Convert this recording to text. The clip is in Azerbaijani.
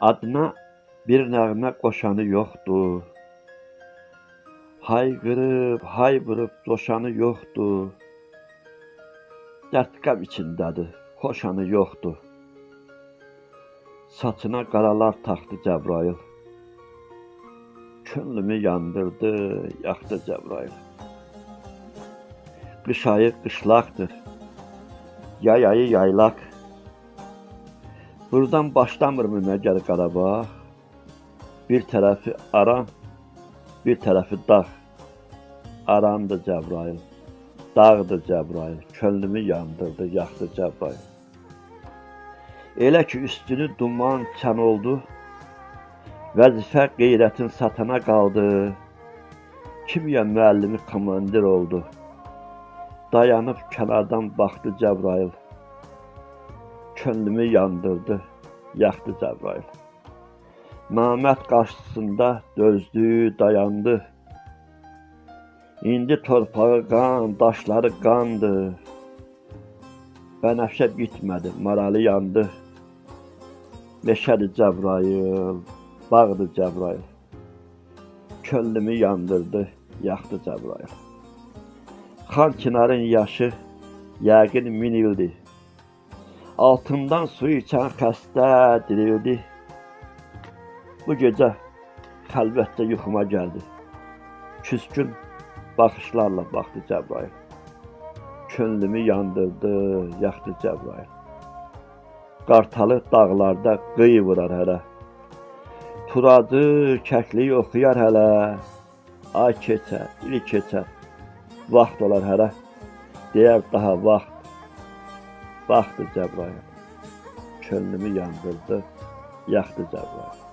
Adına bir nəğmə qoşanı yoxdur. Hayqırıb, haybırıb coşanı yoxdur. Dərd-qəm içindədir, xoşanı yoxdur. Saçına qaralar taxdı Cəbrayıl. Könlümü yandırdı, yaxdı Cəbrayıl. Qış ayı qışlaqdır. Yay ayı yaylaq. Buradan başlamırmı məgər Qarabağ? Bir tərəfi aran, bir tərəfi dağ. Arandı Cəbrayıl, dağdı Cəbrayıl, könlümü yandırdı, yaxdı Cəbrayıl. Elə ki üstünü duman çən oldu, vəzifə qeyrətin satana qaldı. Kimya müəllimi komandir oldu. Dayanıb kənardan baxdı Cəbrayıl. Könlümü yandırdı, yaxdı Cəbrayıl. Namət qarşısında dözdü, dayandı. İndi torpağı qan, daşları qandı. Bənəfşə bitmədi, maralı yandı. Meşədi Cəbrayıl, bağdı Cəbrayıl. Könlümü yandırdı, yaxdı Cəbrayıl. Xan Çinarın yaşı yəqin min ildir. Altından su içən xəstə dirildi. Bu gecə xəlvətdə yuxuma gəldi. Küskün baxışlarla baxdı Cəbrayıl. Könlümü yandırdı, yaxdı Cəbrayıl. Qartalı dağlarda qıyı vurar hələ. Turacı, kəkliyi oxuyar hələ. Ay keçər, il keçər. Vaxt olar hələ. Deyər daha vaxt. Baxdı Cəbrayıl. Könlümü yandırdı, yaxdı Cəbrayıl.